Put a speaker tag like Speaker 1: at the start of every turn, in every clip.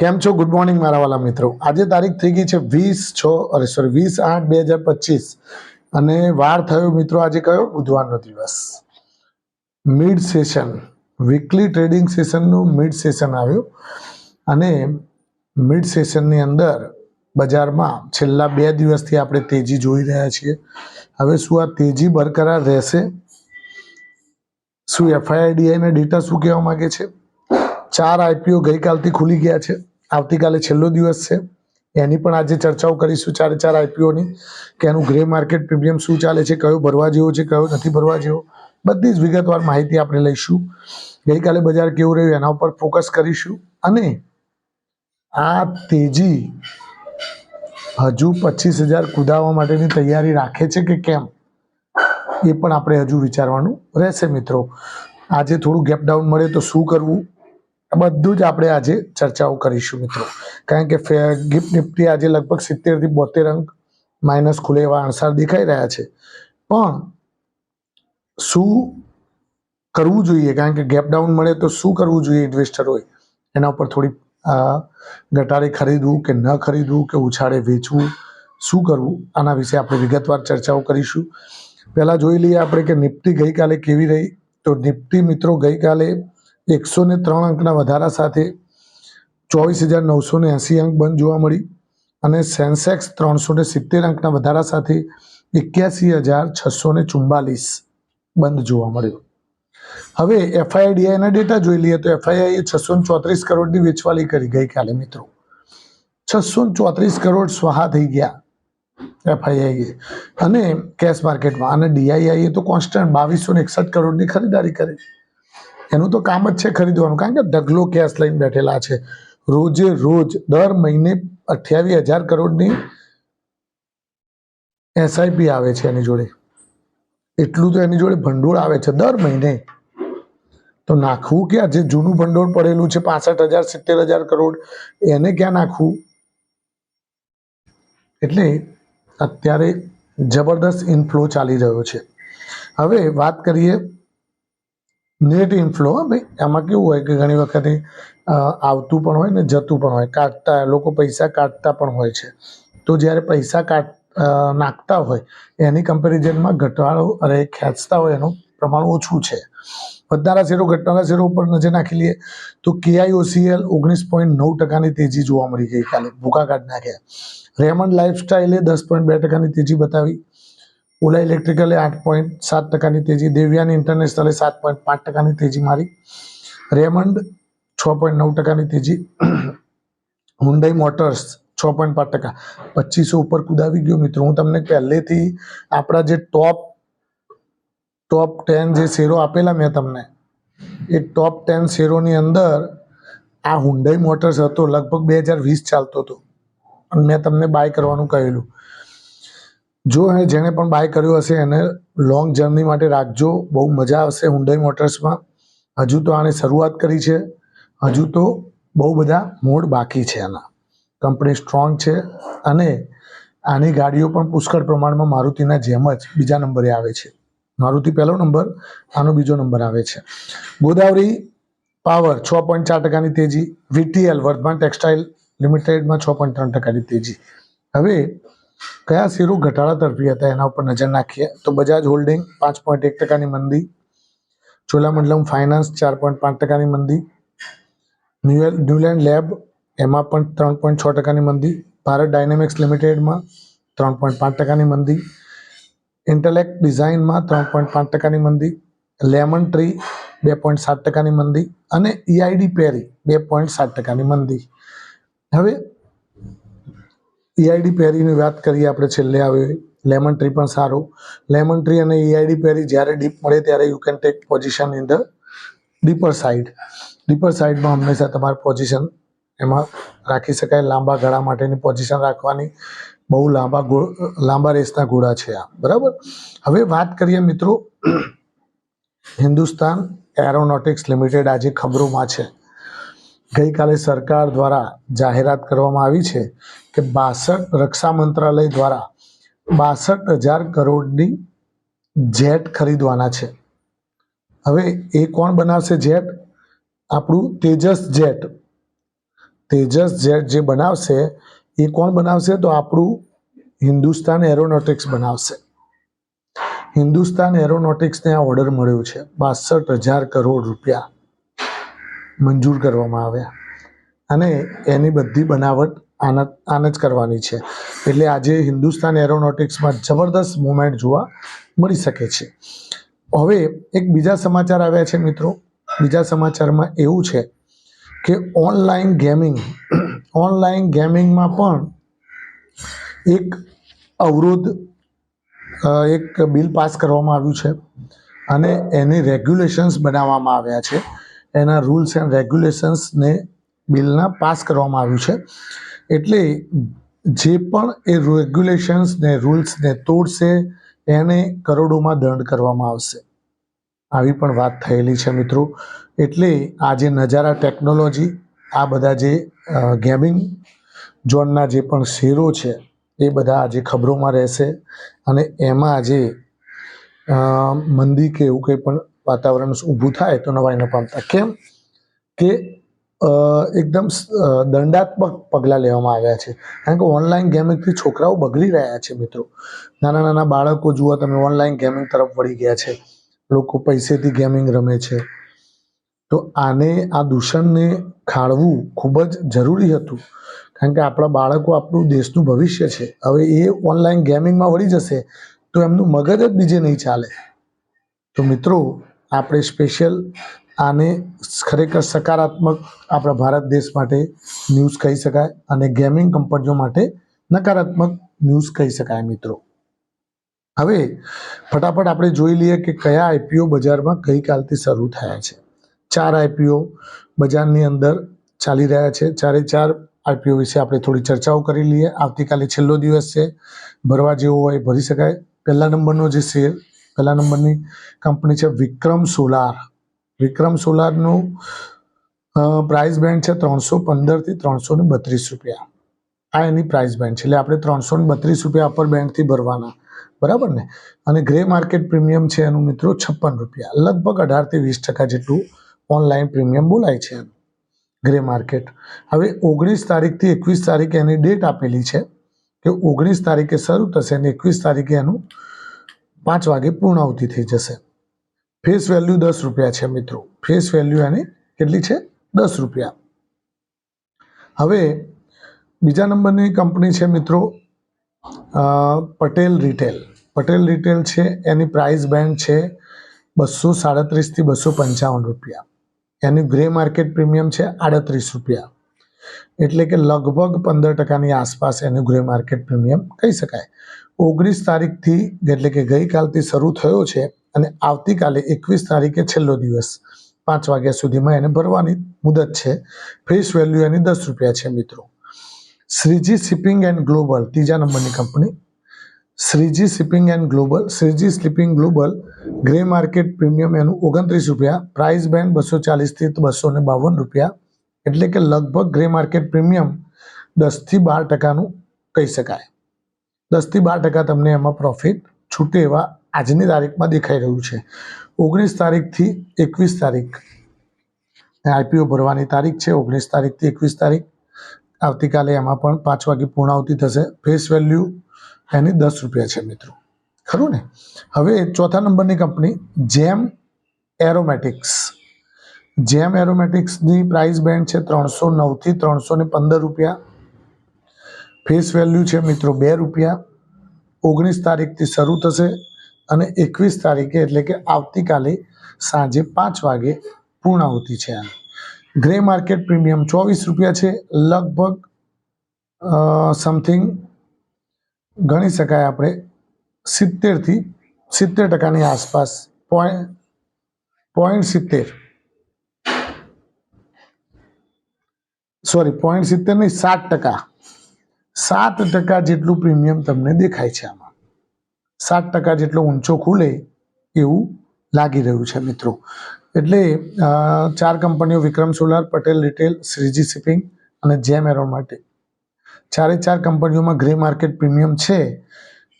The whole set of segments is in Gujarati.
Speaker 1: કેમ છો? ગુડ મોર્નિંગ મારા વાલા મિત્રો. આજે તારીખ થઈ ગઈ છે વીસ છ, અરે સોરી વીસ આઠ બે હજાર પચીસ. અને વાર થયો મિત્રો, આજે કયો? બુધવારનો દિવસ. મિડ સેશન વીકલી ટ્રેડિંગ સેશનનું મિડ સેશન આવ્યું. અને મિડ સેશનની અંદર બજારમાં છેલ્લા બે દિવસથી આપણે તેજી જોઈ રહ્યા છીએ. હવે શું આ તેજી બરકરાર રહેશે? શું એફઆઈઆઈડીઆઈના ડેટા શું કહેવા માગે છે? ચાર આઈપીઓ ગઈકાલથી ખુલી ગયા છે. આવતીકાલે છેલ્લો દિવસ છે. એની પણ આજે ચર્ચાઓ કરીશું ચારે ચાર આઈપીઓની કે એનું ગ્રે માર્કેટ પ્રીમિયમ શું ચાલે છે, કયો ભરવા જેવો છે, કયો નથી ભરવા જેવો. બધી જ વિગતવાર માહિતી આપણે લઈશું. ગઈકાલે બજાર કેવું રહ્યું એના ઉપર ફોકસ કરીશું. અને આ તેજી હજુ પચીસ હજાર કુદાવવા માટેની તૈયારી રાખે છે કે કેમ? એ પણ આપણે હજુ વિચારવાનું રહેશે મિત્રો. આજે થોડું ગેપ ડાઉન મળે તો શું કરવું? બધું જ આપણે આજે ચર્ચાઓ કરીશું મિત્રો. કારણ કે ગિફ્ટ નિફ્ટી આજે લગભગ સિત્તેરથી બોતેર અંક માઇનસ ખુલે એવા અણસાર દેખાઈ રહ્યા છે. પણ શું કરવું જોઈએ? કારણ કે ગેપ ડાઉન મળે તો શું કરવું જોઈએ ઇન્વેસ્ટરોએ એના ઉપર થોડી ઘટાડે ખરીદવું કે ન ખરીદવું કે ઉછાળે વેચવું? શું કરવું? આના વિશે આપણે વિગતવાર ચર્ચાઓ કરીશું. પહેલાં જોઈ લઈએ આપણે કે નિફ્ટી ગઈકાલે કેવી રહી? તો નિફ્ટી મિત્રો ગઈકાલે એકસો ને ત્રણ અંકના વધારા સાથે ચોવીસ હજાર નવસો ને એંસી અંક બંધ જોવા મળી અને સેન્સેક્સ ત્રણસો ને સિત્તેર અંકના વધારા સાથે એક્યાસી હજાર છસો ને ચુમ્બાલીસ બંધ જોવા મળ્યો. હવે એફઆઈડીઆઈના ડેટા જોઈ લઈએ તો એફઆઈઆઈએ છસો ચોત્રીસ કરોડની વેચવાલી કરી ગઈકાલે મિત્રો. છસો ચોત્રીસ કરોડ સ્વાહા થઈ ગયા એફઆઈઆઈએ. અને કેશ માર્કેટમાં અને ડીઆઈઆઈએ તો કોન્સ્ટન્ટ બાવીસો ને એકસઠ કરોડની ખરીદારી કરી. એનું તો કામ જ છે ખરીદવાનું. કારણ કે ઢગલો કેશ લઈને બેઠેલા છે. રોજે રોજ દર મહિને અઠ્યાવીસ હજાર કરોડની એસઆઈપી આવે છે એની જોડે. એટલું તો એની જોડે ભંડોળ આવે છે દર મહિને. તો નાખવું ક્યાં? જે જૂનું ભંડોળ પડેલું છે, પાસઠ હજાર, સિત્તેર હજાર કરોડ, એને ક્યાં નાખવું? એટલે અત્યારે જબરદસ્ત ઇનફ્લો ચાલી રહ્યો છે. હવે વાત કરીએ નેટ ઇન્ફ્લો ભાઈ. આમાં કેવું હોય કે ઘણી વખતે આવતું પણ હોય ને જતું પણ હોય. કાઢતા, લોકો પૈસા કાઢતા પણ હોય છે. તો જ્યારે પૈસા કાઢ નાખતા હોય, એની કમ્પેરિઝનમાં ઘટાડો અને ખેંચતા હોય એનું પ્રમાણ ઓછું છે. વધનારા શેરો ઘટનારા શેરો ઉપર નજર નાખી લઈએ, તો કેઆઈઓસીએલ ઓગણીસ પોઈન્ટ નવ ટકાની તેજી જોવા મળી ગઈ કાલે. ભૂકા કાઢ નાખ્યા. રેમન્ડ લાઇફસ્ટાઇલે દસ પોઈન્ટ બે ટકાની તેજી બતાવી. ઓલા ઇલેક્ટ્રિકલે આઠ પોઈન્ટ સાત ટકાની તેજી, દેવ્યાની ઇન્ટરનેશનલે સાત પોઈન્ટ પાંચ ટકાની તેજી મારી. રેમન્ડ છ પોઈન્ટ નવ ટકાની તેજી. હુન્ડાઈ મોટર્સ છ પોઈન્ટ પાંચ ટકા. પચીસો ઉપર કુદાવી ગયો મિત્રો. હું તમને પહેલેથી આપણા જે ટોપ ટોપ ટેન જે શેરો આપેલા મેં તમને, એ ટોપ ટેન શેરોની અંદર આ હુન્ડાઈ મોટર્સ હતો, લગભગ બે હજાર વીસ ચાલતો હતો. અને મેં તમને બાય કરવાનું કહેલું. જો જેણે પણ બાય કર્યું હશે, એને લોંગ જર્ની માટે રાખજો. બહુ મજા આવશે હુન્ડાઈ મોટર્સમાં હજુ તો આણે શરૂઆત કરી છે. હજુ તો બહુ બધા મોડ બાકી છે આના. કંપની સ્ટ્રોંગ છે અને આની ગાડીઓ પણ પુષ્કળ પ્રમાણમાં મારુતિના જેમ જ બીજા નંબરે આવે છે. મારુતિ પહેલો નંબર, આનો બીજો નંબર આવે છે. ગોદાવરી પાવર છ પોઈન્ટ ચાર ટકાની તેજી. વીટીએલ વર્ધમાન ટેક્સટાઇલ લિમિટેડમાં છ પોઈન્ટ ત્રણ ટકાની તેજી. હવે કયા શેરો ઘટાડા તરફી હતા? એના ઉપર નજર નાખીએ. તો બજાજ હોલ્ડિંગ પાંચ પોઈન્ટ એક ટકાની મંદી. ચોલામંડલમ ફાઇનાન્સ ચાર પોઈન્ટ પાંચ ટકાની મંદી. ન્યુલેન્ડ લેબ એમાં પણ ત્રણ પોઈન્ટ છ ટકાની મંદી. ભારત ડાયનેમિક્સ લિમિટેડમાં ત્રણ પોઈન્ટ પાંચ ટકાની મંદી. ઇન્ટેલેક્ટ ડિઝાઇનમાં ત્રણ પોઈન્ટ પાંચ ટકાની મંદી. લેમન ટ્રી બે પોઈન્ટ સાત ટકાની મંદી. અને ઈઆઈડી પેરી બે પોઈન્ટ સાત ટકાની મંદી. હવે ઈઆઈડી પેરીની વાત કરીએ આપણે છેલ્લે આવે લેમન ટ્રી પણ સારું. લેમન ટ્રી અને ઈઆઈડી પેરી જ્યારે ડીપ મળે ત્યારે you can take position in the deeper side deeper સાઈડમાં હંમેશા તમારે પોઝિશન એમાં રાખી શકાય. લાંબા ગાળા માટેની પોઝિશન રાખવાની. બહુ લાંબા લાંબા રેસના ઘોડા છે આ. બરાબર? હવે વાત કરીએ મિત્રો, હિન્દુસ્તાન એરોનોટિક્સ લિમિટેડ આજે ખબરોમાં છે. ગઈકાલે સરકાર દ્વારા જાહેરાત કરવામાં આવી છે કે બાસઠ રક્ષા મંત્રાલય દ્વારા બાસઠ હજાર કરોડની જેટ ખરીદવાના છે. હવે એ કોણ બનાવશે જેટ? આપણું તેજસ જેટ. તેજસ જેટ જે બનાવશે, એ કોણ બનાવશે? તો આપણું હિન્દુસ્તાન એરોનોટિક્સ બનાવશે. હિન્દુસ્તાન એરોનોટિક્સને આ ઓર્ડર મળ્યો છે, બાસઠ હજાર કરોડ રૂપિયા. મંજૂર કરવામાં આવ્યા. અને એની બધી બનાવટ આના, આને જ કરવાની છે. એટલે આજે હિન્દુસ્તાન એરોનોટિક્સમાં જબરદસ્ત મુવમેન્ટ જોવા મળી શકે છે. હવે એક બીજા સમાચાર આવ્યા છે મિત્રો. બીજા સમાચારમાં એવું છે કે ઓનલાઈન ગેમિંગ, ઓનલાઈન ગેમિંગમાં પણ એક અવરોધ એક બિલ પાસ કરવામાં આવ્યું છે. અને એની રેગ્યુલેશન્સ બનાવવામાં આવ્યા છે. એના રૂલ્સ એન્ડ રેગ્યુલેશન્સને બિલના પાસ કરવામાં આવ્યું છે. એટલે જે પણ એ રેગ્યુલેશન્સને રૂલ્સને તોડશે, એને કરોડોમાં દંડ કરવામાં આવશે. આવી પણ વાત થયેલી છે મિત્રો. એટલે આ જે નજારા ટેકનોલોજી આ બધા જે ગેમિંગ ઝોનના જે પણ શેરો છે, એ બધા આજે ખબરોમાં રહેશે. અને એમાં આજે મંદી કે એવું કંઈ પણ વાતાવરણ ઊભું થાય તો નવાઈ ન પામતા. કેમ કે એકદમ દંડાત્મક પગલાં લેવામાં આવ્યા છે. કારણ કે ઓનલાઈન ગેમિંગથી છોકરાઓ બગડી રહ્યા છે મિત્રો. નાના નાના બાળકો જુઓ તમે, ઓનલાઈન ગેમિંગ તરફ વળી ગયા છે. લોકો પૈસેથી ગેમિંગ રમે છે. તો આને, આ દૂષણને ખાળવું ખૂબ જ જરૂરી હતું. કારણ કે આપણા બાળકો આપણું દેશનું ભવિષ્ય છે. હવે એ ઓનલાઈન ગેમિંગમાં વળી જશે તો એમનું મગજ જ બીજે નહીં ચાલે. તો મિત્રો આપણે સ્પેશિયલ આને ખરેખર સકારાત્મક આપણા ભારત દેશ માટે ન્યૂઝ કહી શકાય અને ગેમિંગ કંપનીઓ માટે નકારાત્મક ન્યૂઝ કહી શકાય મિત્રો. હવે ફટાફટ આપણે જોઈ લઈએ કે કયા આઈપીઓ બજારમાં ગઈકાલથી શરૂ થયા છે. ચાર આઈપીઓ બજારની અંદર ચાલી રહ્યા છે. ચારે ચાર આઈપીઓ વિશે આપણે થોડી ચર્ચાઓ કરી લઈએ. આવતીકાલે છેલ્લો દિવસ છે. ભરવા જેવો હોય ભરી શકાય. પહેલા નંબરનો જે શેર પહેલા નંબરની કંપની છે વિક્રમ સોલાર. વિક્રમ સોલારનું પ્રાઇસ બેન્ડ છે ત્રણસો પંદરથી ત્રણસો ને બત્રીસ રૂપિયા. આ એની પ્રાઇસ બેન્ડ છે. એટલે આપણે ત્રણસો ને બત્રીસ રૂપિયા અપર બેન્ડથી ભરવાના. બરાબર ને? અને ગ્રે માર્કેટ પ્રીમિયમ છે એનું મિત્રો છપ્પન રૂપિયા. લગભગ અઢારથી વીસ ટકા જેટલું ઓનલાઈન પ્રીમિયમ બોલાય છે એનું ગ્રે માર્કેટ હવે ઓગણીસ તારીખથી એકવીસ તારીખે એની ડેટ આપેલી છે કે ઓગણીસ તારીખે શરૂ થશે અને એકવીસ તારીખે એનું પાંચ વાગે પૂર્ણાહુતિ થઈ જશે. ફેસ વેલ્યુ દસ રૂપિયા છે મિત્રો. ફેસ વેલ્યુ એની કેટલી છે? દસ રૂપિયા. હવે બીજા નંબરની કંપની છે મિત્રો પટેલ રિટેલ. પટેલ રિટેલ છે, એની પ્રાઇસ બેન્ડ છે બસો સાડત્રીસથી બસો પંચાવન રૂપિયા. એનું ગ્રે માર્કેટ પ્રીમિયમ છે આડત્રીસ રૂપિયા. એટલે કે લગભગ પંદર ટકાની આસપાસ એનું ગ્રે માર્કેટ પ્રીમિયમ કહી શકાય. ઓગણીસ તારીખથી એટલે કે ગઈકાલથી શરૂ થયો છે અને આવતીકાલે એકવીસ તારીખે છેલ્લો દિવસ. પાંચ વાગ્યા સુધીમાં એને ભરવાની મુદત છે. ફેસ વેલ્યુ એની દસ રૂપિયા છે મિત્રો. શ્રીજી શિપિંગ એન્ડ ગ્લોબલ, ત્રીજા નંબરની company. Shreeji Shipping and Global, Shreeji Shipping Global, grey market premium એનું ઓગણત્રીસ રૂપિયા, પ્રાઇસ બેન્ડ બસો ચાલીસથી બસો ને બાવન રૂપિયા એટલે કે લગભગ ગ્રે માર્કેટ પ્રીમિયમ દસથી બાર ટકાનું કહી શકાય. દસથી બાર ટકા તમને એમાં પ્રોફિટ છૂટે એવા આજની તારીખમાં દેખાઈ રહ્યું છે. ઓગણીસ તારીખથી એકવીસ તારીખ. આઈપીઓ ભરવાની તારીખ છે, ઓગણીસ તારીખથી એકવીસ તારીખ. આવતીકાલે એમાં પણ પાંચ વાગે પૂર્ણાવતી થશે. ફેસ વેલ્યુ એની દસ રૂપિયા છે મિત્રો. ખરું ને? હવે ચોથા નંબરની કંપની જેમ એરોમેટિક્સ જેમ એરોમેટિક્સની પ્રાઇસ બેન્ડ છે ત્રણસો નવથી ત્રણસો ને પંદર રૂપિયા. ફેસ વેલ્યુ છે મિત્રો બે રૂપિયા. ઓગણીસ તારીખથી શરૂ થશે અને એકવીસ તારીખે એટલે કે આવતીકાલે સાંજે પાંચ વાગે પૂર્ણાહુતિ છે ગ્રે માર્કેટ પ્રીમિયમ ચોવીસ રૂપિયા છે. લગભગ સમથિંગ ગણી શકાય આપણે સિત્તેરથી સિત્તેર ટકાની આસપાસ. પોઈન્ટ પોઈન્ટ સિત્તેર. સોરી પોઈન્ટ સિત્તેર નહીં, સાત ટકા. સાત ટકા જેટલું પ્રીમિયમ તમને દેખાય છે આમાં. સાત ટકા જેટલો ઊંચો ખુલે એવું લાગી રહ્યું છે મિત્રો. એટલે ચાર કંપનીઓ Vikram Solar, Patel Retail, Shreeji Shipping અને જેમ માટે. ચારે ચાર કંપનીઓમાં ગ્રે માર્કેટ પ્રીમિયમ છે.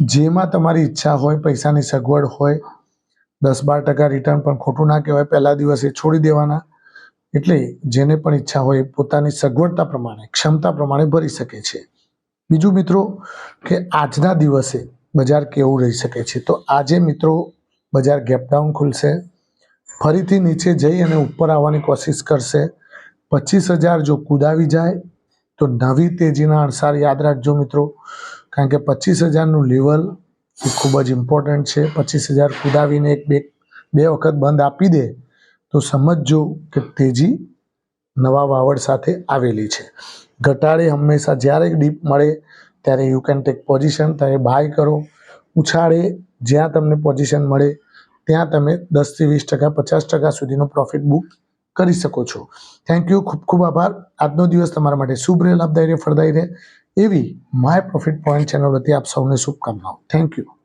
Speaker 1: જેમાં તમારી ઈચ્છા હોય, પૈસાની સગવડ હોય, દસ બાર ટકા રિટર્ન પણ ખોટું ના કહેવાય. પહેલા દિવસે છોડી દેવાના. એટલે જેને પણ ઈચ્છા હોય પોતાની સગવડતા પ્રમાણે, ક્ષમતા પ્રમાણે ભરી શકે છે. બીજું મિત્રો કે આજના દિવસે બજાર કેવું રહી શકે છે? તો આજે મિત્રો બજાર ગેપડાઉન ખુલશે, ફરીથી નીચે જઈ અને ઉપર આવવાની કોશિશ કરશે. પચીસ હજાર જો કુદાવી જાય, તો નવી તેજીના અણસાર યાદ રાખજો મિત્રો, કારણ કે પચીસ હજારનું લેવલ એ ખૂબ જ ઇમ્પોર્ટન્ટ છે. પચીસ હજાર કુદાવીને એક બે બે વખત બંધ આપી દે તો સમજજો કે તેજી નવા વાવડ સાથે આવેલી છે. ઘટાડે હંમેશા જ્યારે ડીપ મળે ત્યારે યુ કેન ટેક પોઝિશન ત્યારે બાય કરો. ઉછાળે જ્યાં તમને પોઝિશન મળે, ત્યાં તમે દસથી વીસ ટકા, પચાસ ટકા સુધીનો પ્રોફિટ બુક કરી શકો છો. થેન્ક યુ ખૂબ ખૂબ આભાર. આજનો દિવસ તમારા માટે શુભ રહે, લાભદાયી રહે, ફળદાયી રહે એવી માય પ્રોફિટ પોઈન્ટ ચેનલ વતી આપ સૌને શુભકામનાઓ. Thank you